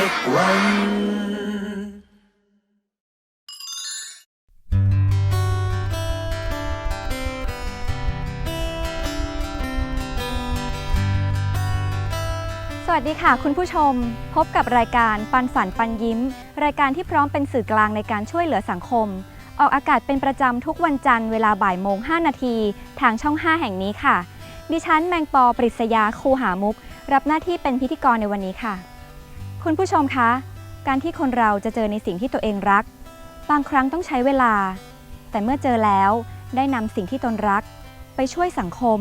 สักวันสวัสดีค่ะคุณผู้ชม พบกับรายการปันฝันปันยิ้ม รายการที่พร้อมเป็นสื่อกลางในการช่วยเหลือสังคม ออกอากาศเป็นประจำทุกวันจันทร์เวลาบ่ายโมง 5 นาที ทางช่อง 5 แห่งนี้ค่ะ ดิฉันแมงปอปริศยา คูหามุก รับหน้าที่เป็นพิธีกรในวันนี้ค่ะ คุณผู้ชมคะ การที่คนเราจะเจอในสิ่งที่ตัวเองรัก บางครั้งต้องใช้เวลา แต่เมื่อเจอแล้วได้นำสิ่งที่ตนรัก ไปช่วยสังคม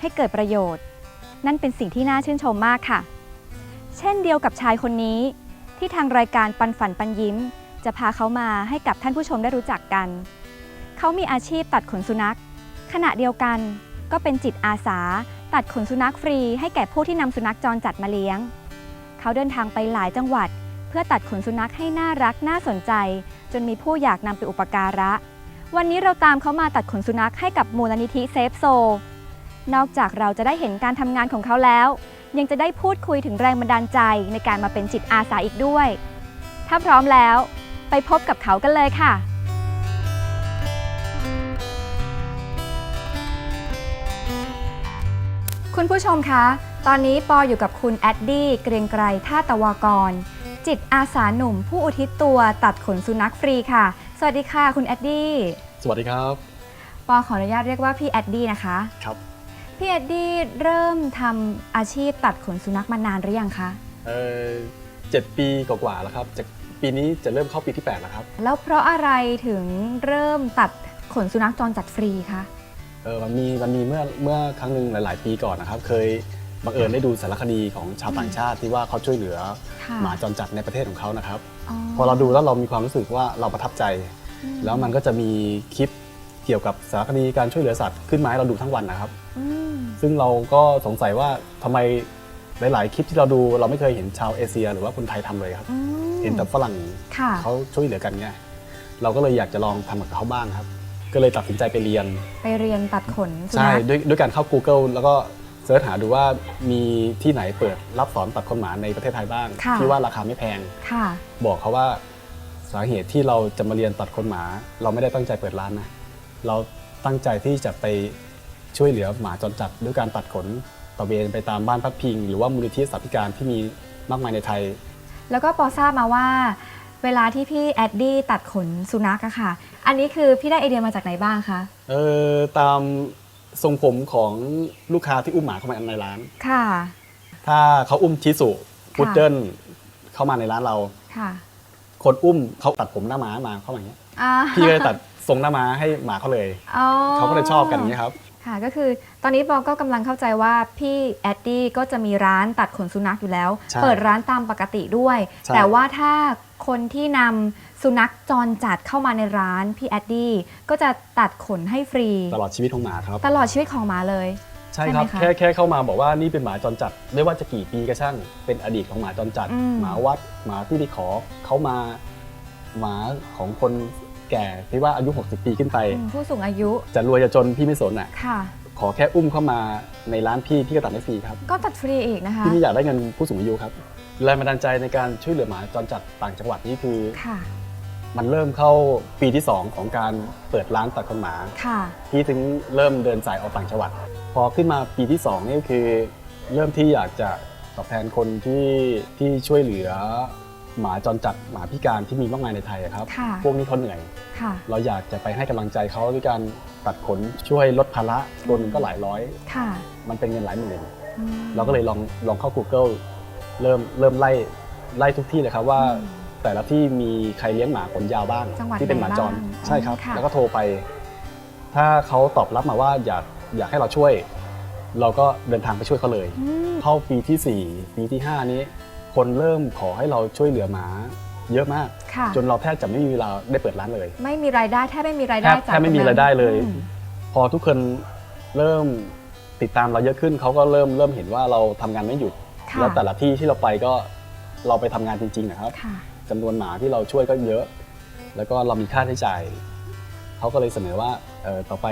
ให้เกิดประโยชน์ นั่นเป็นสิ่งที่น่าชื่นชมมากค่ะ เช่นเดียวกับชายคนนี้ ที่ทางรายการปันฝันปันยิ้ม จะพาเขามาให้กับท่านผู้ชมได้รู้จักกัน เขามีอาชีพตัดขนสุนัข ขณะเดียวกันก็เป็นจิตอาสา ตัดขนสุนัขฟรี ให้แก่ผู้ที่นำสุนัขจรจัดมาเลี้ยง เขาเดินทางไปหลายจังหวัด เพื่อตัดขนสุนัขให้น่ารักน่าสนใจ จนมีผู้อยากนำไปอุปการะ วันนี้เราตามเขามาตัดขนสุนัขให้กับมูลนิธิเซฟโซ นอกจากเราจะได้เห็นการทำงานของเขาแล้ว ยังจะได้พูดคุยถึงแรงบันดาลใจในการมาเป็นจิตอาสาอีกด้วย ถ้าพร้อมแล้ว ไปพบกับเขากันเลยค่ะคุณผู้ชมคะ ตอนนี้ปออยู่กับคุณแอดดี้เกรียงไกรท่าตะวากร จิตอาสาหนุ่มผู้อุทิศตัวตัดขนสุนัขฟรีค่ะ สวัสดีค่ะคุณแอดดี้ สวัสดีครับ ปอขออนุญาตเรียกว่าพี่แอดดี้นะคะ ครับ พี่แอดดี้เริ่มทำอาชีพตัดขนสุนัขมานานหรือยังคะ เออเจ็ดปีกว่าๆแล้วครับจากปีนี้จะเริ่มเข้าปีที่8แล้วครับ แล้วเพราะอะไรถึงเริ่มตัดขนสุนัขจรจัดฟรีคะ เออมันมีมันมีเมื่อเมื่อครั้งหนึ่งหลาย ๆ ปีก่อนนะครับ เคย บังเอิญได้ดูสารคดีของชาวต่างชาติที่ว่าเขาช่วยเหลือค่ะหมาจรจัดในประเทศของเขานะครับอ๋อพอเราดูแล้วเรามีความรู้สึกว่าเราประทับใจอืมแล้วมันก็จะมีคลิปเกี่ยวกับสารคดีการช่วยเหลือสัตว์ขึ้นมาให้เราดูทั้งวันนะครับอืมซึ่งเราก็สงสัยว่าทำไมหลาย ๆ คลิปที่เราดูเราไม่เคยเห็นชาวเอเชีย หรือว่าคนไทยทำเลยครับอืมเห็นแต่ฝรั่งค่ะเขาช่วยเหลือกันไงเราก็เลยอยากจะลองทำกับเขาบ้างครับ ก็เลยตัดสินใจไปเรียน ไปเรียนตัดขนสุใช่นัขด้วยด้วยการเข้า Google แล้วก็ เสิร์ชหาดูว่ามีที่ไหนเปิดรับสอนตัดขนหมาในประเทศไทยบ้างะที่ว่าราคาไม่แพง ค่ะ บอกเขาว่าสาเหตุที่เราจะมาเรียนตัดขนหมา เราไม่ได้ตั้งใจเปิดร้านนะ เราตั้งใจที่จะไปช่วยเหลือหมาจรจัดด้วยการตัดขนตระเวนไปตามบ้านพักพิง หรือว่ามูลนิธิสัตว์พิการที่มีมากมายในไทย แล้วก็ปอทราบมาว่า เวลาที่พี่แอดดี้ตัดขนสุนัขอะค่ะ อันนี้คือพี่ได้ไอเดียมาจากไหนบ้างคะ เออตาม ทรงผมของลูกค้าที่อุ้มหมาเข้ามาในร้าน ค่ะ ถ้าเขาอุ้มชิสุพุดเดิ้ลเข้ามาในร้านเรา ค่ะ คนอุ้มเขาตัดผมหน้าม้ามาเข้ามาอย่างเงี้ย อ่าพี่ก็เลยตัดทรงหน้าม้าให้หมาเขาเลย อ๋อ เขาก็เลยชอบกันอย่างนี้ยครับ ค่ะก็คือตอนนี้ปอก็กำลังเข้าใจว่าพี่แอดดี้ก็จะมีร้านตัดขนสุนัขอยู่แล้ว ใช่เปิดร้านตามปกติด้วย ใช่ แต่ว่าถ้าคนที่นำสุนัขจรจัดเข้ามาในร้านพี่แอดดี้ก็จะตัดขนให้ฟรี ตลอดชีวิตของหมาครับ ตลอดชีวิตของหมาเลย ใช่ครับ ใช่ไหมคะแค่แค่เข้ามาบอกว่านี่เป็นหมาจรจัด ไม่ว่าจะกี่ปีก็ช่าง เป็นอดีตของหมาจรจัด อืม หมาวัด หมาที่ไปขอเขามา หมาของคน แก่ที่ว่าอายุ 60 ปีขึ้นไปอืมผู้สูงอายุ จะรวยจะจนพี่ไม่สนอะ ค่ะ ขอแค่อุ้มเข้ามาในร้านพี่พี่ก็ตัดให้ฟรีครับ ก็ตัดฟรีอีกนะคะ พี่ไม่อยากได้เงินผู้สูงอายุครับแรงบันดาลใจในการช่วยเหลือหมาจรจัดต่างจังหวัดนี่คือ ค่ะ มันเริ่มเข้าปีที่ 2 ของการเปิดร้านตัดขนหมา ค่ะ พี่ถึงเริ่มเดินสายออกต่างจังหวัด พอขึ้นมาปีที่2นี่ก็คือ เริ่มที่อยากจะตอบแทนคนที่ที่ช่วยเหลือ หมาจรจัดหมาพิการที่มีมากมายในไทยอะครับ ค่ะ พวกนี้เขาเหนื่อย ค่ะ เราอยากจะไปให้กำลังใจเขาด้วยการตัดขนช่วยลดภาระตัวหนึงก็หลายร้อย ค่ะมันเป็นเงินหลายหมื่น อืมเราก็เลยลองลองเข้า Google เริ่มเริ่มไล่ไล่ทุกที่เลยครับว่า อืม แต่ละที่มีใครเลี้ยงหมาขนยาวบ้างจังหวัดที่เป็นหมาจรไหนบ้างใช่ครับ ค่ะ แล้วก็โทรไป ถ้าเขาตอบรับมาว่าอยากอยากให้เราช่วย เราก็เดินทางไปช่วยเขาเลย อืม เข้าปีที่ 4 ปีที่ 5 นี้ คนเริ่มขอให้เราช่วยเหลือหมาเยอะมาก ค่ะ จนเราแทบจะไม่มีเวลาได้เปิดร้านเลยไม่มีรายได้แทบไม่มีรายแทได้บจากแทบไม่มีตงนั้นรายได้เลย อืมพอทุกคนเริ่มติดตามเราเยอะขึ้นเขาก็เริ่มเริ่มเห็นว่าเราทำงานไม่หยุด ค่ะแล้วแต่ละที่ที่เราไปก็เราไปทำงานจริงๆนะครับค่ะ จำนวนหมาที่เราช่วยก็เยอะ แล้วก็เรามีค่าใช้จ่ายเขาก็เลยเสนอว่าเออต่อไป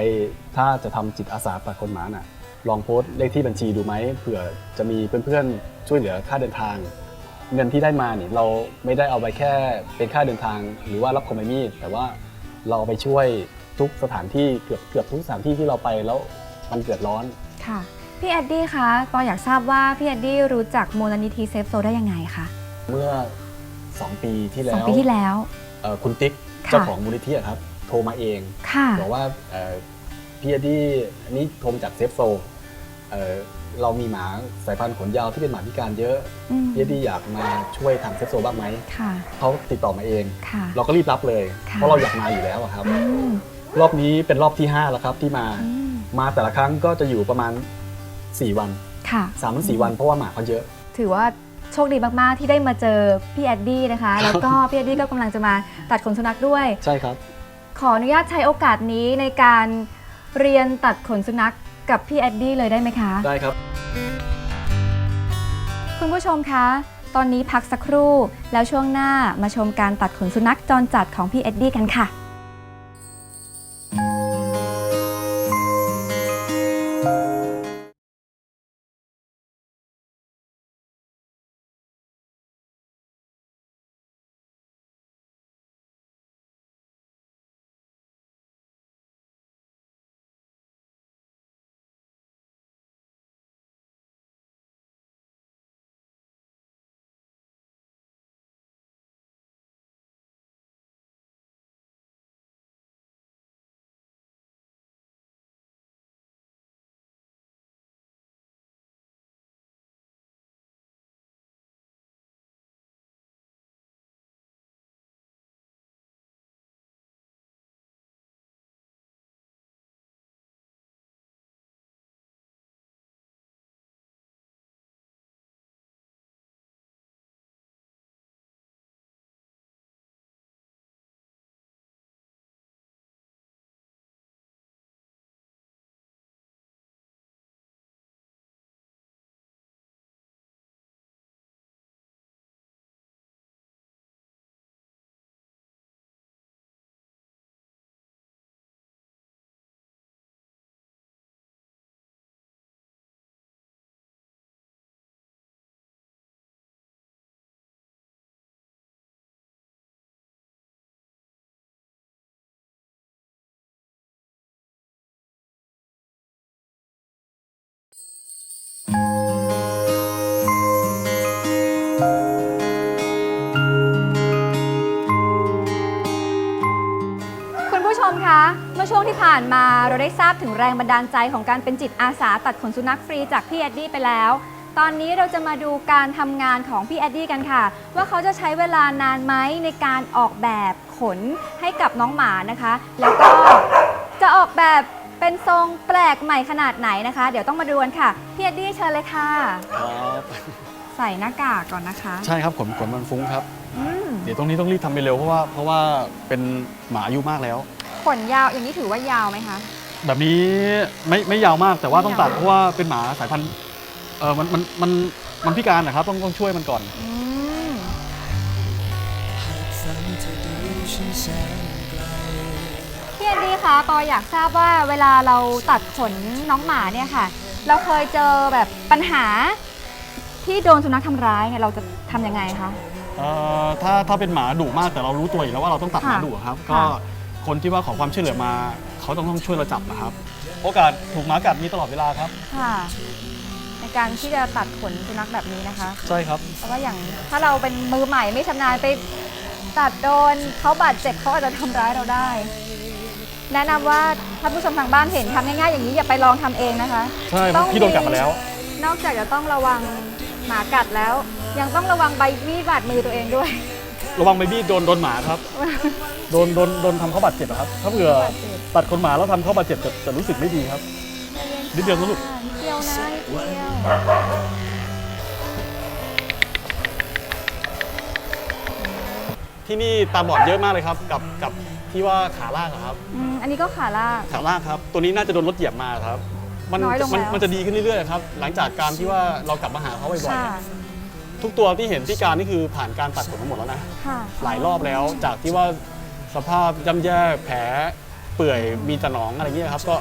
ถ้าจะทำจิตอาสาตัดคนหมาน่ะลองโพสต์เลขที่บัญชีดูไหมเผื่อจะมีเพื่อนๆช่วยเหลือค่าเดินทาง เงินที่ได้มาเนี่ยเราไม่ได้เอาไปแค่เป็นค่าเดินทาง หรือว่ารับคอมมิชชั่นแต่ว่าเราเอาไปช่วยทุกสถานที่เกือบเกือบทุกสถานที่ที่เราไปแล้วมันเดือดร้อนค่ะพี่แอดดี้คะปออยากทราบว่าพี่แอดดี้รู้จักมูลนิธิเซฟโซได้ยังไงคะเมื่อ 2 ปีที่สแล้องวปีที่แล้วเอ่อคุณติ๊กค่ะเจ้าของมูลนิธิอะครับโทรมาเองค่ะบอกว่าเอ่อพี่เอดดี้อันนี้โทรมาจากเซฟโซเอ่อ เรามีหมาสายพันธุ์ขนยาวที่เป็นหมาพิการเยอะอืมพี่เอดดี้อยากมาช่วยทำเซฟโซบ้างไหมค่ะ เขาติดต่อมาเอง ค่ะ เราก็รีบรับเลย ค่ะ เพราะเราอยากมาอยู่แล้วอะครับ อืมรอบนี้เป็นรอบที่5แล้วครับที่มา อืมมาแต่ละครั้งก็จะอยู่ประมาณ 4 วันค่ะ 3ามถึงสวันเพราะว่าหมาเขาเยอะ ถือว่าโชคดีมากๆ ที่ได้มาเจอพี่แอดดี้นะคะ แล้วก็พี่แอดดี้ก็กำลังจะมาตัดขนสุนัขด้วย ใช่ครับ ขออนุญาตใช้โอกาสนี้ในการเรียนตัดขนสุนัข กับพี่แอดดี้เลยได้ไหมคะ ได้ครับ คุณผู้ชมคะ ตอนนี้พักสักครู่ แล้วช่วงหน้ามาชมการตัดขนสุนัขจรจัดของพี่เอ็ดดี้กันค่ะ มื่อช่วงที่ผ่านมาเราได้ทราบถึงแรงบันดาลใจของการเป็นจิตอาสาตัดขนสุนัขฟรีจากพี่แอดดี้ไปแล้ว ตอนนี้เราจะมาดูการทำงานของพี่แอดดี้กันค่ะ ว่าเขาจะใช้เวลานานไหมในการออกแบบขนให้กับน้องหมานะคะ แล้วก็จะออกแบบเป็นทรงแปลกใหม่ขนาดไหนนะคะ เดี๋ยวต้องมาดูกันค่ะพี่แอดดี้เชิญเลยค่ะครับใส่หน้ากากก่อนนะคะ ใช่ครับขนขนมันฟุ้งครับ อืมเดี๋ยวตรงนี้ต้องรีบทำไปเร็วเพราะว่าเพราะว่าเป็นหมาอายุมากแล้ว ขนยาวอย่างนี้ถือว่ายาวไหมคะ แบบนี้ไม่ไม่ยาวมากแต่ว่าต้องตัดไม่ยาวเพราะว่าเป็นหมาสายพันธุ์เออมันมันมันมันพิการนะครับต้องต้องช่วยมันก่อน อืมพี่แอนดี้คะปออยากทราบว่าเวลาเราตัดขนน้องหมาเนี่ยค่ะ เราเคยเจอแบบปัญหา ที่โดนสุนัขทำร้ายเนี่ยเราจะทำยังไงคะ เอ่อถ้าถ้าเป็นหมาดุมากแต่เรารู้ตัวอยู่แล้วว่าเราต้องตัดหมาค่ะดุอะครับค่ะก็ คนที่ว่าขอความช่วยเหลือมา เขาต้องต้องช่วยเราจับนะครับ โอกาสถูกหมากัดมีตลอดเวลาครับ ค่ะ ในการที่จะตัดขนสุนัขแบบนี้นะคะ ใช่ครับ เพราะว่าอย่างถ้าเราเป็นมือใหม่ไม่ชำนาญไปตัดโดนเขาบาดเจ็บเขาอาจจะทำร้ายเราได้ แนะนำว่าท่านผู้ชมทางบ้านเห็นทำง่ายๆอย่างนี้อย่าไปลองทำเองนะคะใช่ต้องพี่โดนกัดมาแล้วมนอกจากจะต้องระวังหมากัดแล้ว ยังต้องระวังใบมีดบาดมือตัวเองด้วย ระวังใบมีดโดนโดนหมาครับ โดนโดนโดนทำเขาบาดเจ็บอะครับ ถ้าเผื่อตัดขนหมาแล้วทำเขาบาดเจ็บจะจะรู้สึกไม่ดีครับ นิดเดียวนะลูก นิดเดียวนะนิดเดียวที่นี่ตาบอดเยอะมากเลยครับ กับกับที่ว่าขาลากอะครับ อืมอันนี้ก็ขาลาก ขาลากครับ ตัวนี้น่าจะโดนรถเหยียบมาครับ มันน้อยลงมันแล้ว มันจะดีขึ้นเรื่อยๆครับ หลังจากการที่ว่าเรากลับมาหาเขาบ่อยค่ะๆ ทุกตัวที่เห็นพิการนี่คือผ่านการตัดขนมาหมดแล้วนะ ค่ะหลายรอบแล้วจากที่ว่าสภาพย่ำแย่แผลเปื่อยมีตะหนองอะไรเงี้ยครับก็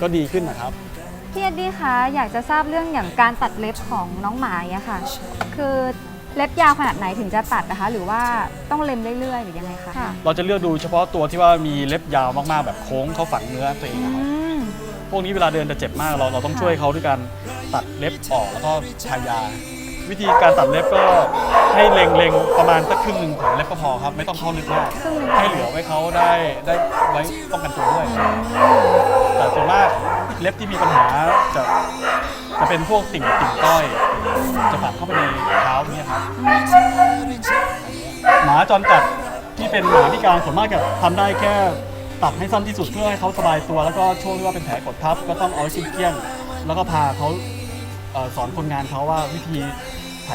ก็ดีขึ้นนะครับ พี่เอ็ดดี้คะอยากจะทราบเรื่องอย่างการตัดเล็บของน้องหมาเนี่ยค่ะ คือเล็บยาวขนาดไหนถึงจะตัดนะคะ หรือว่าต้องเล็มเรื่อยๆ หรือยังไงคะค่ะเราจะเลือกดูเฉพาะตัวที่ว่ามีเล็บยาวมากๆแบบโค้งเข้าฝังเนื้อตัวเองนะครับอืมพวกนี้เวลาเดินจะเจ็บมากเราเราต้องค่ะช่วยเขาด้วยการตัดเล็บออกแล้วก็ทายา วิธีการตัดเล็บก็ให้เล็งๆประมาณสักครึ่งหนึ่งของเล็บก็พอครับ ไม่ต้องเข้าลึกมากครึ่งหนึ่งให้เหลือไว้เขาได้ได้ไว้ป้องกันตัวด้วย แต่ส่วนมากเล็บที่มีปัญหาจะจะเป็นพวกติ่งติ่งก้อย จะปักเข้าไปในเท้าเนี่ยครับหมาจรจัดที่เป็นหมาพิการส่วนมากจะทำได้แค่ตัดให้สั้นที่สุดเพื่อให้เขาสบายตัว แล้วก็ช่วงที่ว่าเป็นแผลกดทับก็ต้องเอาชิ้นเกี้ยง แล้วก็พาเขาเอ่อสอนคนงานเขาว่าวิธี ไถ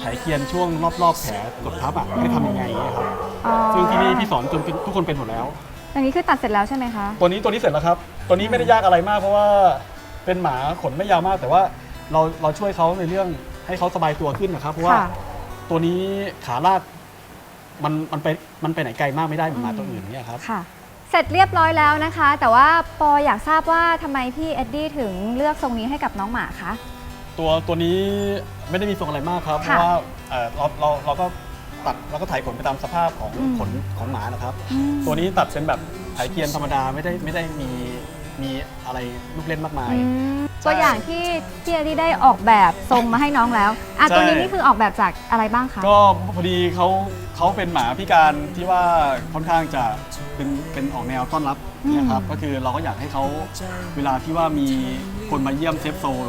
ไถเกียนช่วงรอบๆแผลกดทับอะให้ทำยังไงอย่างเงี้ยครับอ๋อซึ่งที่นี่พี่สอนจนเป็นทุกคนเป็นหมดแล้ว อันนี้คือตัดเสร็จแล้วใช่ไหมคะ ตัวนี้ตัวนี้เสร็จแล้วครับ ตัวนี้ไม่ได้ยากอะไรมาก เพราะว่าเป็นหมาขนไม่ยาวมาก แต่ว่าเราเราช่วยเขาในเรื่องให้เขาสบายตัวขึ้นนะครับ เพราะว่าค่ะตัวนี้ขาลากมันมันไปมันไปไหนไกลมากไม่ได้เหมือนหมาตัวอื่นเนี่ยครับ ค่ะ เสร็จเรียบร้อยแล้วนะคะ แต่ว่าปออยากทราบว่าทำไมพี่เอ็ดดี้ถึงเลือกทรงนี้ให้กับน้องหมาคะ ตัวตัวนี้ไม่ได้มีทรงอะไรมากครับ เพค่ะราะว่าเอ่อเราเราเราก็ตัดแล้วก็ถ่ายขนไปตามสภาพของอืม ขนของหมานะครับ อืม ตัวนี้ตัดเป็นแบบถ่ายเกรียนธรรมดาไม่ได้ไม่ได้มีมีอะไรลูกเล่นมากมาย อืมใช่ตัวอย่างที่พี่เอ็ดดี้ได้ออกแบบทรงมาให้น้องแล้วอะใช่ ตัวนี้นี่คือออกแบบจากอะไรบ้างคะ ก็พอดีเขาเขาเป็นหมาพิการที่ว่าค่อนข้างจะเป็นเป็นออกแนวต้อนรับนะครับก็คือเราก็อยากให้เขาเวลาที่ว่ามีคนมาเยี่ยมเซฟโซล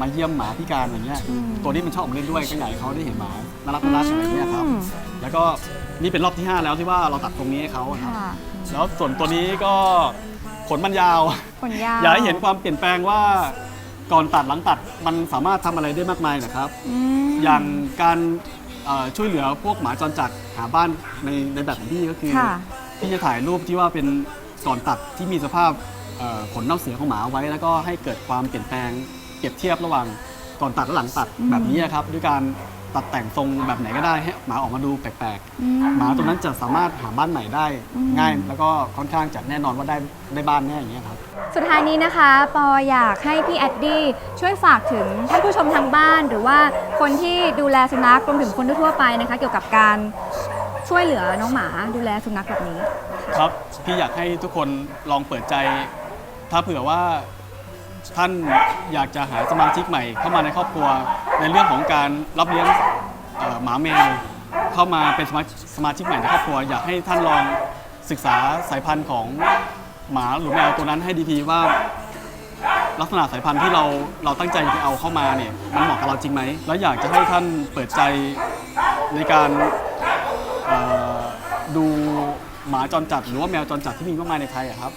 มาเยี่ยมหมาพิการอย่างเงี้ยอืมตัวนี้มันชอบออกมาเล่นด้วยก็อยากให้เขาได้เห็นหมาน่ารักน่ารักอะไรเงี้ยครับอืมแล้วก็นี่เป็นรอบที่ 5 แล้วที่ว่าเราตัดตรงนี้ให้เขาครับ ค่ะแล้วส่วนตัวนี้ก็ขนมันยาว ขนยาวอยากให้เห็นความเปลี่ยนแปลงว่าก่อนตัดหลังตัดมันสามารถทำอะไรได้มากมายนะครับ อืม อย่างการเอ่อช่วยเหลือพวกหมาจรจัดหาบ้านในในแบบของพี่ก็คือ ค่ะ พี่จะถ่ายรูปที่ว่าเป็นก่อนตัดที่มีสภาพเอ่อขนเน่าเสียของหมาเอาไว้ แล้วก็ให้เกิดความเปลี่ยนแปลง เปรียบเทียบระหว่างก่อนตัดและหลังตัดอืมแบบนี้นะครับด้วยการตัดแต่งทรงแบบไหนก็ได้ให้หมาออกมาดูแปลกอืๆหมาตัวนั้นจะสามารถหาบ้านใหม่ได้อืมง่าย แล้วก็ค่อนข้างจะแน่นอนว่าได้ได้บ้านแน่อย่างเงี้ยครับ สุดท้ายนี้นะคะ ปออยากให้พี่แอดดี้ช่วยฝากถึงท่านผู้ชมทางบ้าน หรือว่าคนที่ดูแลสุนัขรวมถึงคนทั่วๆไปนะคะ เกี่ยวกับการช่วยเหลือน้องหมาดูแลสุนัขแบบนี้ ครับพี่อยากให้ทุกคนลองเปิดใจ ถ้าเผื่อว่า ท่านอยากจะหาสมาชิกใหม่ เข้ามาในครอบครัวในเรื่องของการรับเลี้ยงเอ่อหมาแมวเข้ามาเป็นสมาสมาชิกใหม่ในครอบครัว อยากให้ท่านลองศึกษาสายพันธุ์ของหมาหรือแมวตัวนั้นให้ดีๆว่า ลักษณะสายพันธุ์ที่เราเราตั้งใจจะเอาเข้ามาเนี่ยมันเหมาะกับเราจริงไหม แล้วอยากจะให้ท่านเปิดใจในการเอ่อดูหมาจรจัด หรือว่าแมวจรจัดที่มีมากมายในไทยอะครับ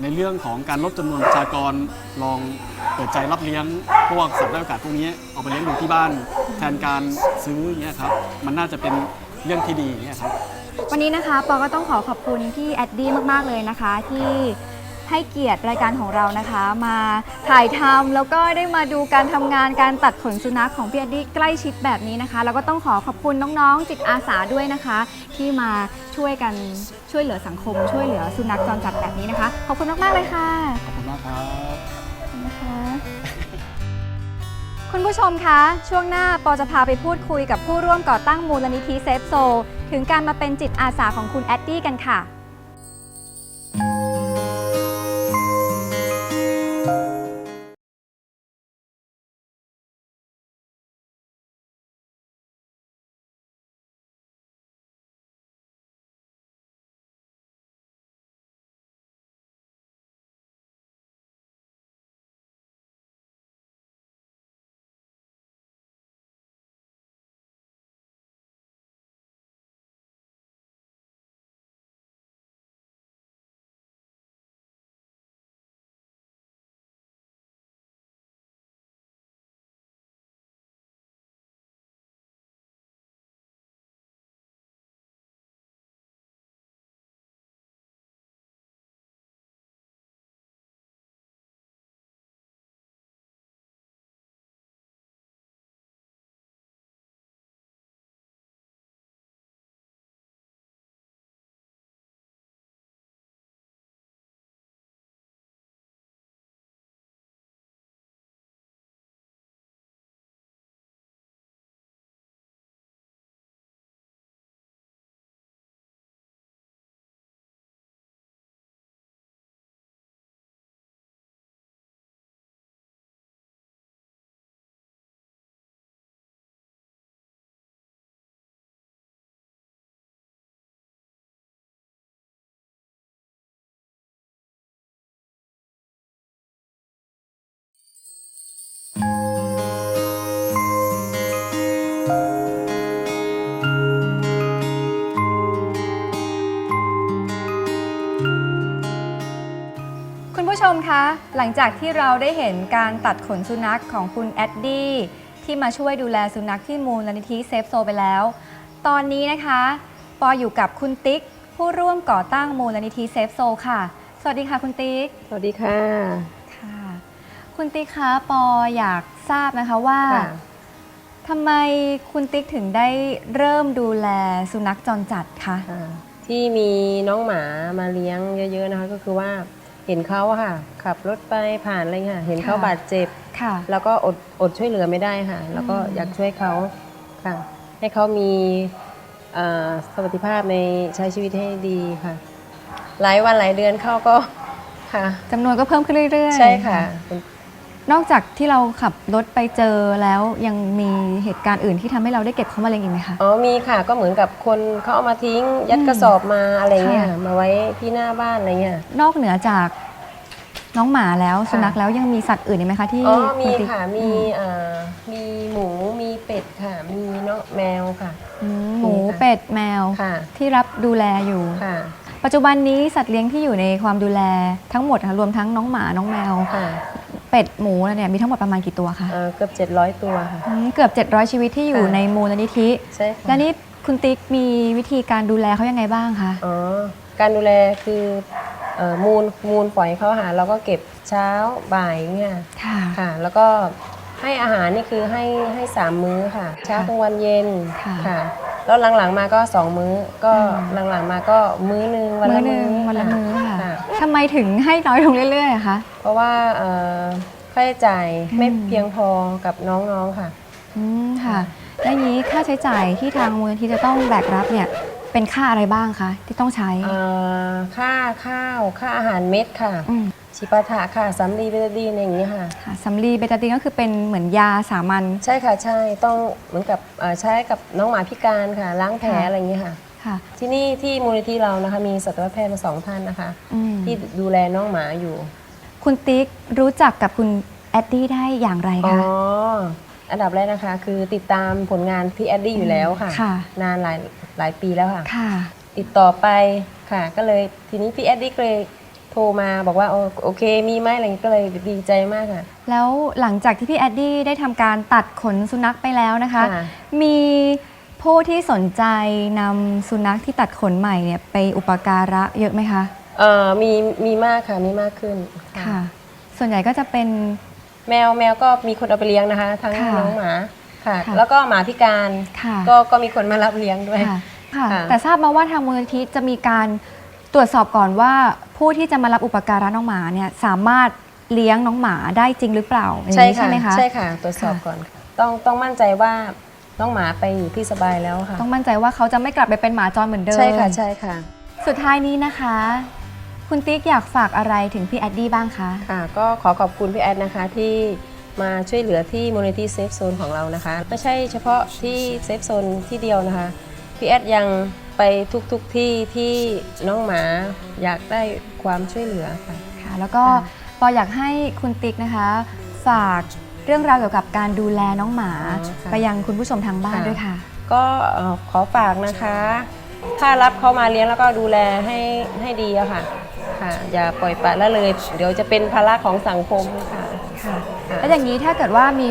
ในเรื่องของการลดจำนวนประชากรลองเปิดใจรับเลี้ยงพวกสัตว์ได้โอกาสพวกนี้เอาไปเลี้ยงดูที่บ้านแทนการซื้อเนี่ยครับมันน่าจะเป็นเรื่องที่ดีเนี่ยครับวันนี้นะคะปอก็ต้องขอขอบคุณพี่แอดดี้มาก ๆ เลยนะคะ ที่ ให้เกียรติรายการของเรานะคะ มาถ่ายทำแล้วก็ได้มาดูการทำงานการตัดขนสุนัขของพี่แอดดี้ใกล้ชิดแบบนี้นะคะ แล้วก็ต้องขอขอบคุณน้องๆ จิตอาสาด้วยนะคะ ที่มาช่วยกันช่วยเหลือสังคม ช่วยเหลือสุนัขจรจัดแบบนี้นะคะ ขอบคุณมากๆเลยค่ะขอบคุณมากครับ นะคะคุณผู้ชมคะ ช่วงหน้าปอจะพาไปพูดคุยกับผู้ร่วมก่อตั้งมูลนิธิเซฟโซ ถึงการมาเป็นจิตอาสาของคุณแอดดี้กันค่ะ หลังจากที่เราได้เห็นการตัดขนสุนัขของคุณแอดดี้ที่มาช่วยดูแลสุนัขที่มูลนิธิเซฟโซไปแล้ว ตอนนี้นะคะ ปออยู่กับคุณติ๊ก ผู้ร่วมก่อตั้งมูลนิธิเซฟโซค่ะ สวัสดีค่ะคุณติ๊ก สวัสดีค่ะ ค่ะ คุณติ๊กคะ ปออยากทราบนะคะว่าค่ะทำไมคุณติ๊กถึงได้เริ่มดูแลสุนัขจรจัดคะอ่าที่มีน้องหมามาเลี้ยงเยอะ ๆ นะคะก็คือว่า เห็นเขาอะค่ะ ขับรถไปผ่านอะไรเงี้ยเห็นเขาค่ะบาดเจ็บ ค่ะ แล้วก็อดอดช่วยเหลือไม่ได้ค่ะ แล้วก็อืมอยากช่วยเขาค่ะ ให้เขามีเอ่อสวัสดิภาพในใช้ชีวิตให้ดีค่ะ หลายวันหลายเดือนเขาก็ค่ะจำนวนก็เพิ่มขึ้นเรื่อยๆ ใช่ค่ะ คุณ นอกจากที่เราขับรถไปเจอแล้วยังมีเหตุการณ์อื่นที่ทำให้เราได้เก็บเขามาเลี้ยงอีกไหมคะ อ๋อมีค่ะก็เหมือนกับคนเขาเอามาทิ้ง ยัดกระสอบมาอะไรเงี้ยค่ะ มาไว้ที่หน้าบ้านอะไรเงี้ย นอกเหนือจากน้องหมาแล้วค่ะ สุนัขแล้วยังมีสัตว์อื่นอีกไหมคะที่อ๋อมีณติ๊กค่ะมีอืเอ่อมีหมูมีเป็ดค่ะ มีน้องแมวค่ะ อืมหมูมีค่ะ เป็ดแมว ค่ะที่รับดูแลอยู่ ค่ะปัจจุบันนี้สัตว์เลี้ยงที่อยู่ในความดูแลทั้งหมดค่ะรวมทั้งน้องหมาน้องแมว ค่ะ เป็ดหมูอะไรเนี่ยมีทั้งหมดประมาณกี่ตัวคะเอ่อเกือบ700 ตัวค่ะ อืมเกือบ 700 ชีวิตที่อยู่ค่ะ ในมูลนิธิ ใช่ค่ะ แล้วนี่คุณติ๊กมีวิธีการดูแลเขายังไงบ้างคะ อ๋อ การดูแลคือเอ่อมูลมูลปล่อยเขาหาเราก็เก็บเช้าบ่ายเนี่ยค่ะ ค่ะ แล้วก็ให้อาหารนี่คือให้ให้สามมื้อค่ะ เช้ากลางวันเย็นค่ะค่ะแล้วหลังๆมาก็สองมื้อ ก็อืม หลังๆมาก็มื้อหนึ่งวันมื้ละอหนึ่งมื้อวันละค่มื้อค่ะค่ะ ทำไมถึงให้น้อยลงเรื่อยๆอะคะ เพราะว่าเอ่อค่าใช้จ่ายไม่อืม เพียงพอกับน้องๆค่ะ อืมค่ะแล้วอย่างนี้ค่าใช้จ่ายที่ทางมูลนิธิจะต้องแบกรับเนี่ยเป็นค่าอะไรบ้างคะที่ต้องใช้เอ่อค่าข้าวค่าอาหารเม็ดค่ะอืมชิปาถะค่ะสำลีเบตาดีนอย่างนี้ค่ะ ค่ะสำลีเบตาดีนก็คือเป็นเหมือนยาสามัญ ใช่ค่ะใช่ต้องเหมือนกับเอ่อใช้กับน้องหมาพิการค่ะ ล้างแผลค่ะ อะไรอย่างนี้ค่ะ ค่ะ ที่นี่ที่มูลนิธิเรานะคะมีสัตวแพทย์มาสองท่านนะคะ อืมที่ดูแลน้องหมาอยู่ คุณติ๊กรู้จักกับคุณแอดดี้ได้อย่างไรอ๋อ คะอันดับแรกนะคะ คือติดตามผลงานพี่แอดดี้อยู่แล้วค่ะ ค่ะ นานหลายหลายปีแล้วค่ะ ค่ะ ติดต่อไปค่ะ ก็เลยทีนี้พี่แอดดี้ก็เลยโทรมาบอกว่าโอโอเคมีไหมอะไรอย่างนี้ก็เลยดีใจมากค่ะ แล้วหลังจากที่พี่แอดดี้ได้ทำการตัดขนสุนัขไปแล้วนะคะ ค่ะ มี ผู้ที่สนใจนำสุนัขที่ตัดขนใหม่เนี่ยไปอุปการะเยอะไหมคะ เอ่อมีมีมากค่ะมีมากขึ้นค่ะ ส่วนใหญ่ก็จะเป็น แมวแมวก็มีคนเอาไปเลี้ยงนะคะ ทั้งค่ะน้องหมาค่ะ ค่ะแล้วก็หมาพิการค่ะ ก็ก็มีคนมารับเลี้ยงด้วย ค่ะค่ะ ค่ะ แต่ทราบมาว่าทางมูลนิธิจะมีการตรวจสอบก่อนว่า ผู้ที่จะมารับอุปการะน้องหมาเนี่ยสามารถเลี้ยงน้องหมาได้จริงหรือเปล่าอย่างใช่นี้ค่ะไหมคะ ใช่ค่ะตรวจสอบค่ะ ก่อนค่ะต้องต้องมั่นใจว่า น้องหมาไปอยู่ที่สบายแล้วค่ะ ต้องมั่นใจว่าเขาจะไม่กลับไปเป็นหมาจรเหมือนเดิมใช่ค่ะใช่ค่ะ สุดท้ายนี้นะคะ คุณติ๊กอยากฝากอะไรถึงพี่แอดดี้บ้างคะค่ะ ก็ขอขอบคุณพี่แอดนะคะที่มาช่วยเหลือที่มูลนิธิเซฟโซนของเรานะคะ ไม่ใช่เฉพาะที่เซฟโซนที่เดียวนะคะพี่แอดยังไปทุกๆทที่ที่น้องหมาอยากได้ความช่วยเหลือค่ะ ค่ะ แล้วก็ค่ะปออยากให้คุณติ๊กนะคะ ฝาก เรื่องราวเกี่ยวกับการดูแลน้องหมา อ๋อค่ะไปยังคุณผู้ชมทางบ้านค่ะ ด้วยค่ะ ก็เอ่อขอฝากนะคะ ถ้ารับเขามาเลี้ยงแล้วก็ดูแลให้ให้ดีอะค่ะค่ะ อย่าปล่อยปละละเลย เดี๋ยวจะเป็นภาระของสังคมค่ะ ค่ะค่ะ แล้วอย่างนี้ถ้าเกิดว่ามี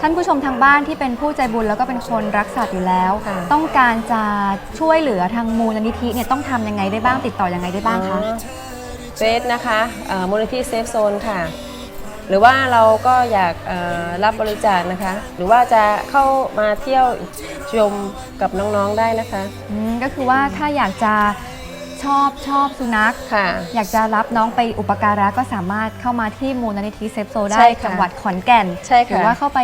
ท่านผู้ชมทางบ้านที่เป็นผู้ใจบุญแล้วก็เป็นคนรักสัตว์อยู่แล้ว ค่ะ ต้องการจะช่วยเหลือทางมูลนิธิเนี่ยต้องทำยังไงได้บ้างติดต่อยังไงได้บ้างคะอ๋อเฟซนะคะเอ่อมูลนิธิเซฟโซนค่ะ หรือว่าเราก็อยากเอ่อรับบริจาคนะคะ หรือว่าจะเข้ามาเที่ยวชมกับน้องๆได้นะคะอืมก็คือว่าถ้าอยากจะชอบชอบสุนัข ค่ะ อยากจะรับน้องไปอุปการะก็สามารถเข้ามาที่มูลนิธิเซฟโซได้ใช่ค่ะจังหวัดขอนแก่น ใช่ค่ะหรือว่าเข้าไป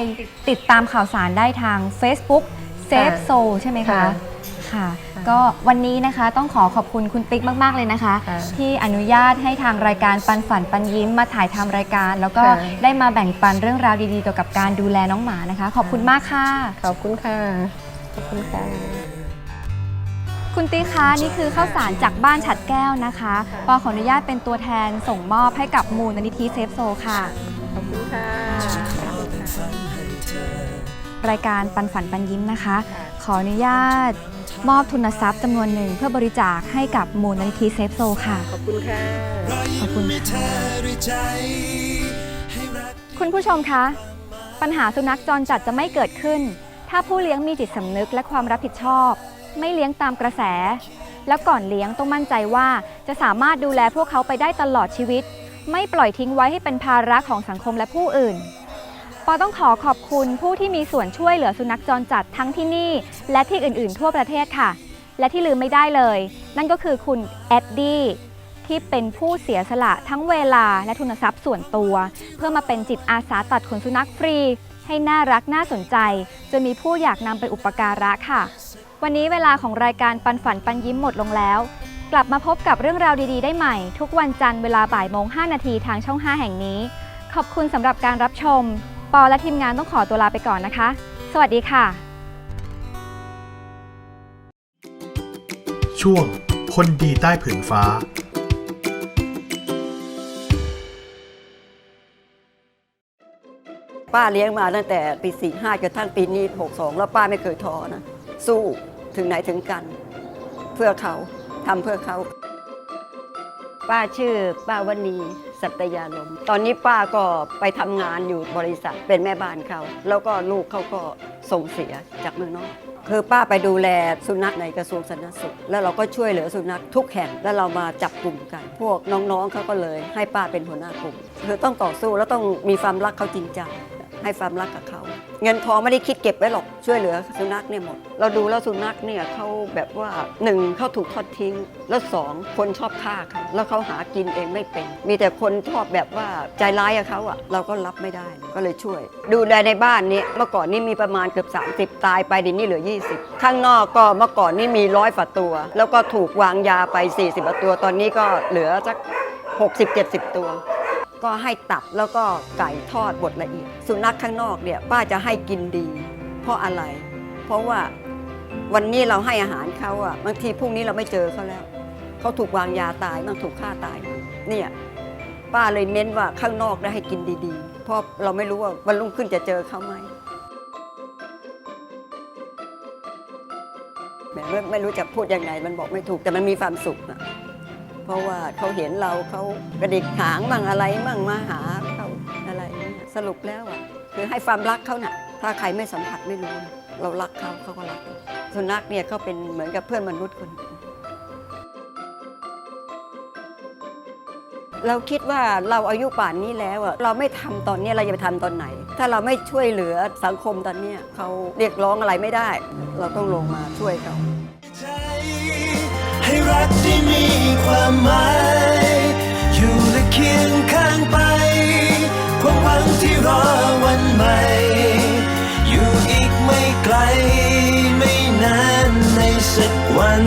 ติดตามข่าวสารได้ทาง Facebook เซฟโซใช่ไหมคะ ค่ะ ค่ะ ก็วันนี้นะคะต้องขอขอบคุณคุณติ๊กมาก ๆ เลยนะคะ ค่ะที่อนุญาตให้ทางรายการปันฝันปันยิ้มมาถ่ายทำรายการ แล้วก็ค่ะ ได้มาแบ่งปันเรื่องราวดีๆเกี่ยวกับการดูแลน้องหมานะคะ ขอบคุณมากค่ะ ขอบคุณค่ะ ขอบคุณค่ะ คุณติ๊กคะนี่คือข้าวสารจากบ้านฉัดแก้วนะคะปอขออนุญาตเป็นตัวแทนส่งมอบให้กับมูลนิธิเซฟโซค่ะ ขอบคุณค่ะฝันให้เธอรายการปันฝันปันยิ้มนะคะข ออนุญาต มอบทุนทรัพย์จำนวนหนึ่งเพื่อบริจาคให้กับมูลนิธิเซฟโซค่ะ ขอบคุณค่ะขอบคุณให้เธค่ะอด้วยใจให้รักคุณผู้ชมคะ ปัญหาสุนัขจรจัดจะไม่เกิดขึ้น ถ้าผู้เลี้ยงมีจิตสำนึกและความรับผิดชอบ ไม่เลี้ยงตามกระแส แล้วก่อนเลี้ยงต้องมั่นใจว่าจะสามารถดูแลพวกเขาไปได้ตลอดชีวิต ไม่ปล่อยทิ้งไว้ให้เป็นภาระของสังคมและผู้อื่น ปอต้องขอขอบคุณผู้ที่มีส่วนช่วยเหลือสุนัขจรจัดทั้งที่นี่ และที่อื่นๆ ทั่วประเทศค่ะ และที่ลืมไม่ได้เลย นั่นก็คือคุณแอดดี้ที่เป็นผู้เสียสละทั้งเวลาและทุนทรัพย์ส่วนตัว เพื่อมาเป็นจิตอาสาตัดขนสุนัขฟรี ให้น่ารักน่าสนใจจนมีผู้อยากนำไปอุปการะค่ะ วันนี้เวลาของรายการปันฝันปันยิ้มหมดลงแล้ว กลับมาพบกับเรื่องราวดี ๆ ได้ใหม่ ทุกวันจันทร์เวลาบ่ายโมง5นาทีทางช่อง 5 แห่งนี้ ขอบคุณสำหรับการรับชม ปอและทีมงานต้องขอตัวลาไปก่อนนะคะ สวัสดีค่ะ ช่วงคนดีใต้ผืนฟ้าป้าเลี้ยงมาตั้งแต่ปี4 5จนทั้งปีนี้ 62 แล้วป้าไม่เคยท้อนะ สู้ถึงไหนถึงกัน เพื่อเขาทำเพื่อเขา ป้าชื่อป้าวันีสัตยาลม ตอนนี้ป้าก็ไปทำงานอยู่บริษัทเป็นแม่บ้านเขา แล้วก็ลูกเขาก็ส่งเสียจากเมืองนอก คือป้าไปดูแลสุนัขในกระทรวงสาธารณสุข แล้วเราก็ช่วยเหลือสุนัขทุกแห่ง แล้วเรามาจับกลุ่มกัน พวกน้องๆเขาก็เลยให้ป้าเป็นหัวหน้ากลุ่ม คือต้องต่อสู้แล้วต้องมีความรักเขาจริงจัง ให้ความรักกับเขา เงินทองไม่ได้คิดเก็บไว้หรอกช่วยเหลือสุนัขเนี่ยหมด เราดูแล้วสุนัขเนี่ยเขาแบบว่าหนึ่งเขาถูกทอดทิ้ง แล้วสองคนชอบฆ่าเขาแล้วเขาหากินเองไม่เป็น มีแต่คนชอบแบบว่าใจร้ายกับเขาอะเราก็รับไม่ได้ก็เลยช่วย ดูแลในบ้านนี้เมื่อก่อนนี่มีประมาณเกือบ 30 ตายไปเดี๋ยวนี้เหลือ 20 ข้างนอกก็เมื่อก่อนนี่มีร้อยฝาตัว แล้วก็ถูกวางยาไป 40กว่าตัวตอนนี้ก็เหลือสัก60-70 ตัว ก็ให้ตับแล้วก็ไก่ทอดบดละเอียด สุนัขข้างนอกเนี่ยป้าจะให้กินดี เพราะอะไร เพราะว่าวันนี้เราให้อาหารเขาอะบางทีพรุ่งนี้เราไม่เจอเขาแล้วเขาถูกวางยาตายบ้างถูกฆ่าตายเนี่ยป้าเลยเน้นว่าข้างนอกได้ให้กินดีๆ เพราะเราไม่รู้ว่าวันรุ่งขึ้นจะเจอเขาไหมแมไม่ไม่รู้จะพูดยังไงมันบอกไม่ถูกแต่มันมีความสุขอะ เพราะว่าเขาเห็นเราเขากระดิกหางมั่งอะไรมั่งมาหาเขาอะไรนี่สรุปแล้วอะคือให้ความรักเขาน่ะ ถ้าใครไม่สัมผัสไม่รู้ เรารักเขาเขาก็รักสุนัขเนี่ยเขาเป็นเหมือนกับเพื่อนมนุษย์คนหนึ่งเราคิดว่าเราอายุป่านนี้แล้วอะเราไม่ทำตอนนี้เราจะไปทำตอนไหน ถ้าเราไม่ช่วยเหลือสังคมตอนนี้เขาเรียกร้องอะไรไม่ได้ เราต้องลงมาช่วยเขา ให้รักที่มีความหมาย อยู่และเคียงข้างไป ความหวังที่รอวันใหม่ อยู่อีกไม่ไกล ไม่นานในสักวัน